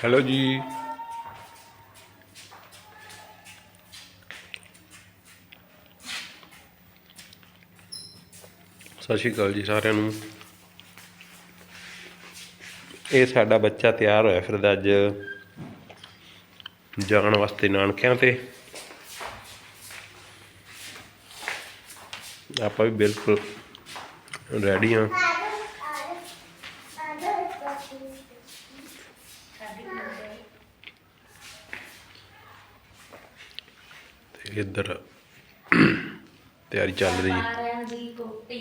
Hello ਜੀ ਸਤਿ ਸ਼੍ਰੀ ਅਕਾਲ ਜੀ ਸਾਰਿਆਂ ਨੂੰ। ਇਹ ਸਾਡਾ ਬੱਚਾ ਤਿਆਰ ਹੋਇਆ ਫਿਰਦਾ ਅੱਜ ਜਾਣ ਵਾਸਤੇ ਨਾਨਕਿਆਂ ਤੇ। ਆਪਾਂ ਵੀ ਬਿਲਕੁਲ ਰੈਡੀ ਹਾਂ। ਇੱਧਰ ਤਿਆਰੀ ਚੱਲ ਰਹੀ। ਹੈ ਆ ਰਹੇ ਹਾਂ ਜੀ ਕੋਟੀ।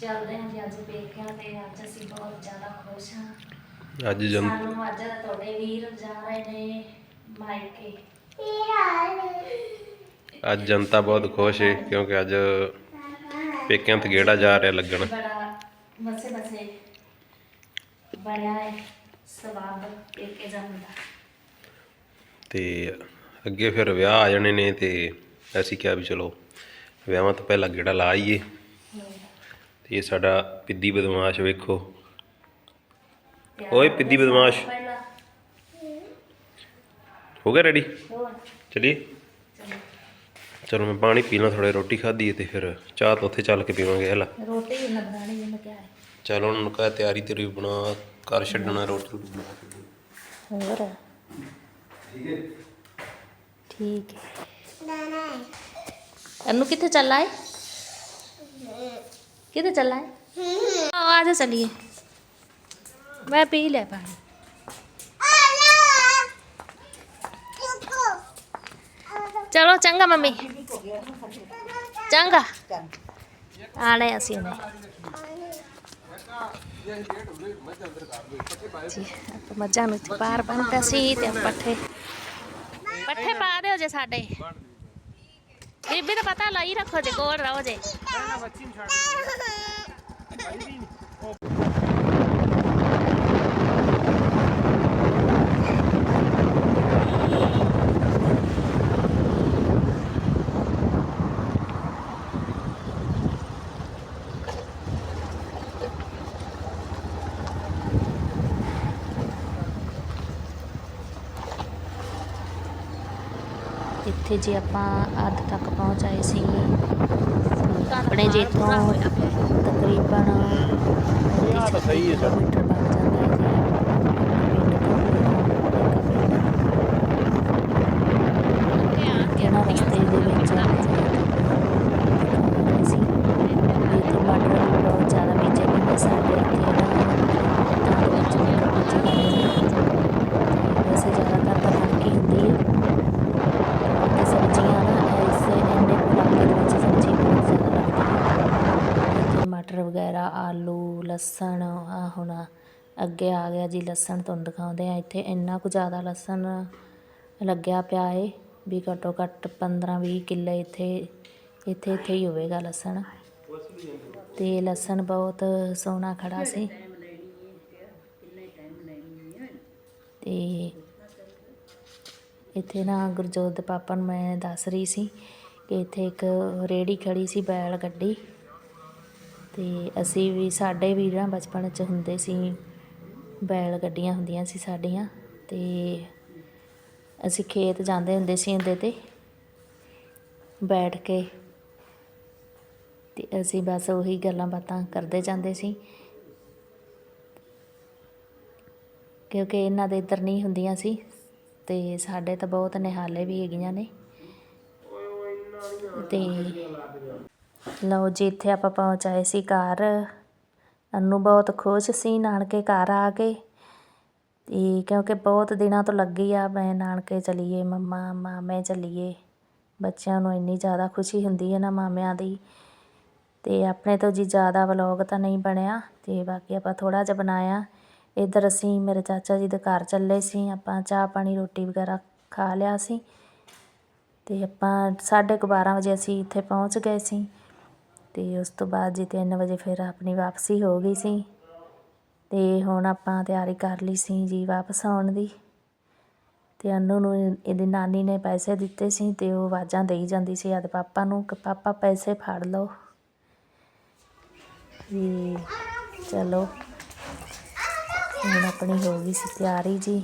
ਚੱਲਦੇ ਹਾਂ ਜੀ ਅੱਜ ਪੇਕਿਆਂ ਤੇ। ਅੱਜ ਅਸੀਂ ਬਹੁਤ ਜ਼ਿਆਦਾ ਖੁਸ਼ ਹਾਂ। ਅੱਜ ਜਨ ਸਾਨੂੰ ਅੱਜ ਤੁਹਾਡੇ ਵੀਰ ਜਾ ਰਹੇ ਨੇ ਮਾਇਕੇ। ਅੱਜ ਜਨਤਾ ਬਹੁਤ ਖੁਸ਼ ਹੈ ਕਿਉਂਕਿ ਅੱਜ ਪੇਕਿਆਂ ਤੇ ਗੇੜਾ ਜਾ ਰਿਹਾ ਲੱਗਣ। ਬੜਾ ਬਣਿਆ ਹੈ ਸਵਾਦ ਪੇਕੇ ਜਾਣ ਦਾ। ਤੇ ਅੱਗੇ ਫਿਰ ਵਿਆਹ ਆ ਜਾਣੇ ਨੇ ਤੇ ਅਸੀਂ ਕਿਹਾ ਵੀ ਚਲੋ ਵਿਆਹਾਂ ਤੋਂ ਪਹਿਲਾਂ ਗੇੜਾ ਲਾ ਆਈਏ। ਤੇ ਇਹ ਸਾਡਾ ਪਿੱਦੀ ਬਦਮਾਸ਼ ਵੇਖੋ। ਓਏ ਪਿੱਦੀ ਬਦਮਾਸ਼। ਹੋ ਗਿਆ ਰੈਡੀ ਚਲਿਏ। ਚਲੋ ਚਲੋ ਮੈਂ ਪਾਣੀ ਪੀ ਲਾਂ ਥੋੜੇ ਰੋਟੀ ਖਾਧੀ ਹੈ ਤੇ ਫਿਰ ਚਾਹ ਤਾਂ ਉੱਥੇ ਚੱਲ ਕੇ ਪੀਵਾਂਗੇ ਹਲਾ ਰੋਟੀ ਵੀ ਨਾ ਬਣਾਣੀ ਜਿਵੇਂ ਕਿਹਾ ਚਲ ਉਹਨਾਂ ਨੂੰ ਕਹੇ ਤਿਆਰੀ ਤੇਰੀ ਬਣਾ ਕਰ ਛੱਡਣਾ ਰੋਟੀ ਰੂਟੀ ਬਣਾ ਕੇ ਹੋਰ? ਠੀਕ ਹੈ। ਅਨੂ ਕਿੱਥੇ ਚੱਲਾ ਹੈ ਕਿੱਥੇ ਚੱਲਾ ਹੈ ਆ ਆ ਜਾ ਚਲੀਏ। ਮੈਂ ਪੀ ਲੈ ਪਾਣੀ। ਚਲੋ ਚੰਗਾ ਮੰਮੀ। ਚੰਗਾ। ਆਣੇ ਅਸੀਂ ਨੇ ਜੀ ਆਪਾਂ ਮੱਝਾਂ ਨੂੰ ਇੱਥੇ ਬਾਹਰ ਬੰਨ੍ਹਤਾ ਸੀ ਤੇ ਪੱਠੇ ਪੱਠੇ ਪਾ ਦਿਓ ਜੇ ਸਾਡੇ। ਬੀਬੀ ਦਾ ਪਤਾ ਲਾਈ ਰੱਖੋ ਜੇ ਕੋਲ ਰਹੋ ਜੇ। ਇੱਥੇ ਜੀ ਆਪਾਂ ਅੱਧ ਤੱਕ ਪਹੁੰਚ ਆਏ ਸੀ। ਆਪਣੇ ਜੀ ਇੱਥੋਂ ਤਕਰੀਬਨ ਸਹੀ ਹੈ ਸਰ। ਮੀਟਰ ਬਣ ਜਾਂਦਾ ਹੈ ਕਿਹੜਾ ਰਸਤੇ ਦੇ ਵਿੱਚ ਆ ਸੀ ਇਹ ਟਮਾਟਰ ਵੀ ਬਹੁਤ ਜ਼ਿਆਦਾ ਬੀਜੇ ਗਏ ਨੇ ਸਾਡੇ ਇੱਥੇ ਨਾ ਤਾਂ ਵਿੱਚ ਬੀਜੇ ਗਏ ਨੇ ਵੈਸੇ ਜ਼ਿਆਦਾਤਰ ਤਾਂ ਕਣਕ ਹੀ ਹੁੰਦੀ ਹੈ ਤੇ ਸਬਜ਼ੀਆਂ ਨਾ ਐਸੇ ਇੰਨੇ ਕੁ ਇਲਾਕੇ ਦੇ ਵਿੱਚ ਸਬਜ਼ੀ ਬਹੁਤ ਜ਼ਿਆਦਾ ਲੱਗਦੀ ਹੈ ਟਮਾਟਰ ਵਗੈਰਾ ਆਲੂ, ਲਸਣ, ਆਹ ਹੁਣ ਅੱਗੇ ਆ ਗਿਆ ਜੀ ਲਸਣ ਤੁਹਾਨੂੰ ਦਿਖਾਉਂਦੇ ਆ, ਇੱਥੇ ਇੰਨਾ ਕੁ ਜ਼ਿਆਦਾ ਲਸਣ ਲੱਗਿਆ ਪਿਆ ਏ ਵੀ ਘੱਟੋ ਘੱਟ 15 20 ਕਿੱਲੇ ਇੱਥੇ ਇੱਥੇ ਇੱਥੇ ਹੀ ਹੋਵੇਗਾ ਲਸਣ। ਤੇ ਲਸਣ ਬਹੁਤ ਸੋਹਣਾ ਖੜਾ ਸੀ। ਤੇ ਇੱਥੇ ਨਾ ਗੁਰਜੋਤ ਦੇ ਪਾਪਾ ਨੂੰ ਮੈਂ ਦੱਸ ਰਹੀ ਸੀ ਕਿ ਇੱਥੇ ਇੱਕ ਰੇੜੀ ਖੜੀ ਸੀ ਬੈਲ ਗੱਡੀ। ਅਤੇ ਅਸੀਂ ਵੀ, ਸਾਡੇ ਵੀ ਨਾ ਬਚਪਨ 'ਚ ਹੁੰਦੇ ਸੀ, ਬੈਲ ਗੱਡੀਆਂ ਹੁੰਦੀਆਂ ਸੀ ਸਾਡੀਆਂ ਅਤੇ ਅਸੀਂ ਖੇਤ ਜਾਂਦੇ ਹੁੰਦੇ ਸੀ ਇਹਦੇ ਤੇ, ਬੈਠ ਕੇ ਅਤੇ ਅਸੀਂ ਬਸ ਉਹੀ ਗੱਲਾਂ ਬਾਤਾਂ ਕਰਦੇ ਜਾਂਦੇ ਸੀ। ਕਿਉਂਕਿ ਇਹਨਾਂ ਦੇ ਇੱਧਰ ਨਹੀਂ ਹੁੰਦੀਆਂ ਸੀ ਅਤੇ ਸਾਡੇ ਤਾਂ ਬਹੁਤ ਨਿਹਾਲੇ ਵੀ ਹੈਗੀਆਂ ਨੇ। ਅਤੇ ਲਓ ਜੀ, ਇੱਥੇ ਆਪਾਂ ਪਹੁੰਚ ਆਏ ਸੀ ਘਰ। ਅਨੂ ਬਹੁਤ ਖੁਸ਼ ਸੀ, ਨਾਨਕੇ ਘਰ ਆ ਕੇ ਤੇ ਕਿਉਂਕਿ ਬਹੁਤ ਦਿਨਾਂ ਤੋਂ ਲੱਗੀ ਆ, ਮੈਂ ਨਾਨਕੇ ਚਲੀਏ, ਮੰਮਾ, ਮਾਮੇ ਚਲੀਏ। ਬੱਚਿਆਂ ਨੂੰ ਇੰਨੀ ਜ਼ਿਆਦਾ ਖੁਸ਼ੀ ਹੁੰਦੀ ਹੈ ਨਾ ਮਾਮਿਆਂ ਦੀ। ਤੇ ਆਪਣੇ ਤੋਂ ਜੀ ਜ਼ਿਆਦਾ ਵਲੌਗ ਤਾਂ ਨਹੀਂ ਬਣਿਆ, ਤੇ ਬਾਕੀ ਆਪਾਂ ਥੋੜਾ ਜਿਹਾ ਬਣਾਇਆ। ਇੱਧਰ ਅਸੀਂ, ਮੇਰੇ ਚਾਚਾ ਜੀ ਦੇ ਘਰ ਚੱਲੇ ਸੀ, ਆਪਾਂ ਚਾਹ ਪਾਣੀ, ਰੋਟੀ ਵਗੈਰਾ ਖਾ ਲਿਆ ਸੀ। ਤੇ ਆਪਾਂ ਸਾਢੇ ਕੁ ਬਾਰਾਂ ਵਜੇ ਅਸੀਂ ਇੱਥੇ ਪਹੁੰਚ ਗਏ ਸੀ। ਅਤੇ ਉਸ ਤੋਂ ਬਾਅਦ ਜੀ ਤਿੰਨ ਵਜੇ ਫਿਰ ਆਪਣੀ ਵਾਪਸੀ ਹੋ ਗਈ ਸੀ। ਅਤੇ ਹੁਣ ਆਪਾਂ ਤਿਆਰੀ ਕਰ ਲਈ ਸੀ ਜੀ ਵਾਪਸ ਆਉਣ ਦੀ। ਅਤੇ ਅਨੂ ਨੂੰ ਇਹਦੀ ਨਾਨੀ ਨੇ ਪੈਸੇ ਦਿੱਤੇ ਸੀ ਅਤੇ ਉਹ ਆਵਾਜ਼ਾਂ ਦੇਈ ਜਾਂਦੀ ਸੀ ਆਦੇ ਪਾਪਾ ਨੂੰ ਕਿ ਪਾਪਾ ਪੈਸੇ ਫੜ ਲਓ। ਵੀ ਚਲੋ, ਹੁਣ ਆਪਣੀ ਹੋ ਗਈ ਸੀ ਤਿਆਰੀ ਜੀ।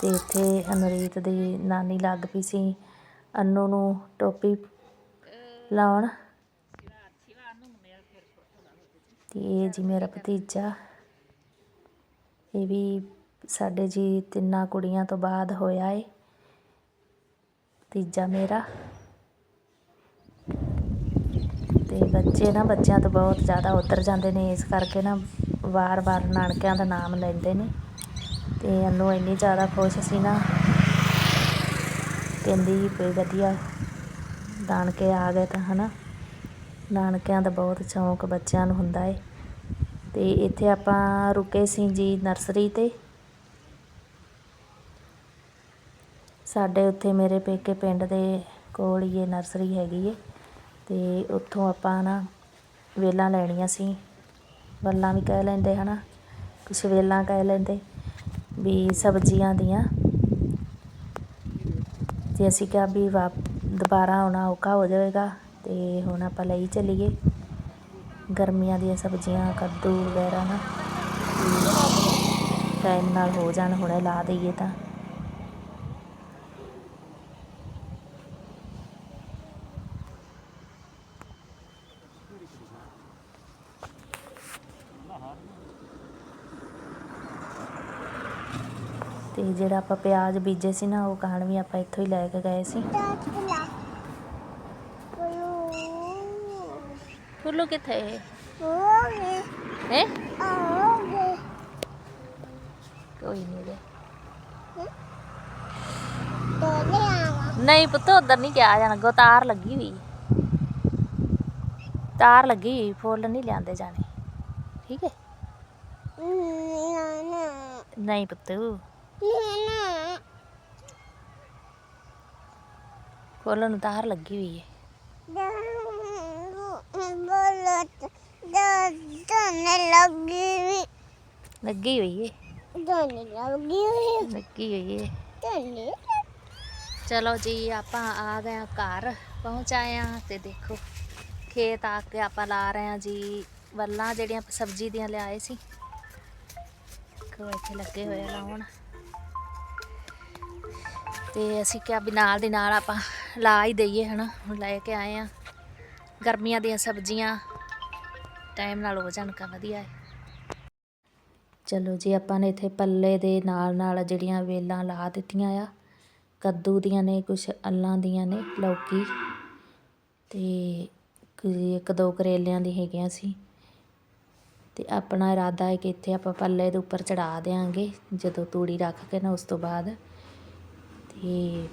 ਤੇ ਇੱਥੇ ਅਨਰੀਤ ਦੀ ਨਾਨੀ ਲੱਗ ਪਈ ਸੀ। ਅਨੂ ਨੂੰ ਟੋਪੀ ਲਾਉਣ। ਤੇ ਇਹ ਜੀ ਮੇਰਾ ਭਤੀਜਾ। ਇਹ ਵੀ ਸਾਡੇ ਜੀ ਤਿੰਨਾਂ ਕੁੜੀਆਂ ਤੋਂ ਬਾਅਦ ਹੋਇਆ ਏ। ਤੀਜਾ ਮੇਰਾ। ਤੇ ਬੱਚੇ ਨਾ ਬੱਚਿਆਂ ਤੋਂ ਬਹੁਤ ਜ਼ਿਆਦਾ ਉਤਰ ਜਾਂਦੇ ਨੇ, ਇਸ ਕਰਕੇ ਨਾ ਵਾਰ-ਵਾਰ ਨਾਨਕਿਆਂ ਦਾ ਨਾਮ ਲੈਂਦੇ ਨੇ। ਤੇ ਇਹਨੂੰ ਇੰਨੀ ਜ਼ਿਆਦਾ ਖੁਸ਼ ਸੀ ਨਾ। ਕਹਿੰਦੀ ਵੀ ਵਧੀਆ ਨਾਨਕੇ ਆ ਗਏ ਤਾਂ ਹਨਾ। ਨਾਨਕਿਆਂ ਦਾ ਬਹੁਤ ਸ਼ੌਂਕ ਬੱਚਿਆਂ ਨੂੰ ਹੁੰਦਾ ਏ। ਤੇ ਇੱਥੇ ਆਪਾਂ ਰੁਕੇ ਸੀ ਜੀ ਨਰਸਰੀ ਤੇ। ਸਾਡੇ ਉੱਥੇ ਮੇਰੇ ਪੇਕੇ ਪਿੰਡ ਦੇ ਕੋਲ ਹੀ ਇਹ ਨਰਸਰੀ ਹੈਗੀ ਏ। ਤੇ ਉੱਥੋਂ ਆਪਾਂ ਨਾ ਵੇਲਾਂ ਲੈਣੀਆਂ ਸੀ। ਵੱਲਾਂ ਵੀ ਕਹਿ ਲੈਂਦੇ ਹਨਾ, ਕੁਛ ਵੇਲਾਂ ਕਹਿ ਲੈਂਦੇ ਵੀ ਸਬਜ਼ੀਆਂ ਦੀਆਂ। ਤੇ ਅਸੀਂ ਕਿਹਾ ਵੀ ਵਾਪ ਦੁਬਾਰਾ ਆਉਣਾ ਔਖਾ ਹੋ ਜਾਵੇਗਾ ਅਤੇ ਹੁਣ ਆਪਾਂ ਲਈ ਚੱਲੀਏ। ਗਰਮੀਆਂ ਦੀਆਂ ਸਬਜ਼ੀਆਂ, ਕੱਦੂ ਵਗੈਰਾ ਨਾ। ਟਾਈਮ ਨਾਲ ਹੋ ਜਾਣ, ਹੁਣੇ ਲਾ ਦਈਏ ਤਾਂ। ਤੇ ਜਿਹੜਾ ਆਪਾਂ ਪਿਆਜ਼ ਬੀਜੇ ਸੀ ਨਾ ਉਹ ਕਾਣ ਵੀ ਆਪਾਂ ਇੱਥੋਂ ਹੀ ਲੈ ਕੇ ਗਏ ਸੀ। ਫੁੱਲੂ ਕਿੱਥੇ ਹੈ? ਕੋਈ ਨਹੀਂ ਦੇ ਨਹੀਂ ਪੁੱਤ ਉਧਰ ਨਹੀਂ ਗਿਆ ਜਾਣਾ। ਗੋ ਤਾਰ ਲੱਗੀ ਹੋਈ। ਤਾਰ ਲੱਗੀ ਫੁੱਲ ਨਹੀਂ ਲਿਆਂਦੇ ਜਾਣੇ। ਠੀਕ ਹੈ? ਨਹੀਂ ਪੁੱਤ। ਫੁੱਲ ਨੂੰ ਤਾਰ ਲੱਗੀ ਹੋਈ ਹੈ ਲੱਗੀ ਹੋਈ ਹੈ ਲੱਗੀ ਹੋਈ ਹੈ ਚਲੋ ਜੀ, ਆਪਾਂ ਆ ਗਏ ਹਾਂ ਘਰ। ਪਹੁੰਚ ਆਏ ਹਾਂ ਤੇ ਦੇਖੋ, ਖੇਤ ਆ ਕੇ ਆਪਾਂ ਲਾ ਰਹੇ ਹਾਂ ਜੀ। ਵੱਲਾਂ ਜਿਹੜੀਆਂ ਸਬਜ਼ੀ ਦੀਆਂ ਲਿਆਏ ਸੀ। ਕੋ ਇੱਥੇ ਲੱਗੇ ਹੋਏ ਲਾਉਣ। ਤੇ ਅਸੀਂ ਕਿਹਾ ਵੀ ਨਾਲ ਦੀ ਨਾਲ ਆਪਾਂ ਲਾ ਹੀ ਦਈਏ, ਹਨਾ? ਹੁਣ ਲੈ ਕੇ ਆਏ ਆ। ਗਰਮੀਆਂ ਦੀਆਂ ਸਬਜ਼ੀਆਂ ਟਾਈਮ ਨਾਲ ਹੋ ਜਾਣ ਕਾ ਵਧੀਆ ਹੈ। ਚਲੋ ਜੀ, ਆਪਾਂ ਨੇ ਇੱਥੇ ਪੱਲੇ ਦੇ ਨਾਲ ਨਾਲ ਜਿਹੜੀਆਂ ਵੇਲਾਂ ਲਾ ਦਿੱਤੀਆਂ ਆ। ਕੱਦੂ ਦੀਆਂ ਨੇ, ਕੁਛ ਅੱਲਾਂ ਦੀਆਂ ਨੇ, ਲੌਕੀ ਤੇ ਇੱਕ ਦੋ ਕਰੇਲਿਆਂ ਦੀ ਹੈਗੀਆਂ ਸੀ। ਤੇ ਆਪਣਾ ਇਰਾਦਾ ਹੈ ਕਿ ਇੱਥੇ ਆਪਾਂ ਪੱਲੇ ਦੇ ਉੱਪਰ ਚੜਾ ਦੇਾਂਗੇ ਜਦੋਂ ਤੂੜੀ ਰੱਖ ਕੇ ਨਾ ਉਸ ਤੋਂ ਬਾਅਦ। ਤੇ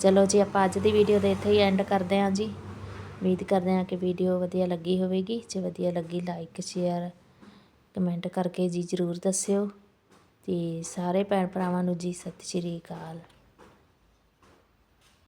ਚਲੋ ਜੀ, ਆਪਾਂ ਅੱਜ ਦੀ ਵੀਡੀਓ ਦੇ ਇੱਥੇ ਹੀ ਐਂਡ ਕਰਦੇ ਹਾਂ ਜੀ। ਉਮੀਦ ਕਰਦੇ ਹਾਂ ਕਿ ਵੀਡੀਓ ਵਧੀਆ ਲੱਗੀ ਹੋਵੇਗੀ। ਜੇ ਵਧੀਆ ਲੱਗੀ ਲਾਈਕ ਸ਼ੇਅਰ ਕਮੈਂਟ ਕਰਕੇ ਜੀ ਜ਼ਰੂਰ ਦੱਸਿਓ। ਤੇ ਸਾਰੇ ਭੈਣ ਭਰਾਵਾਂ ਨੂੰ ਜੀ, ਸਤਿ ਸ਼੍ਰੀ ਅਕਾਲ।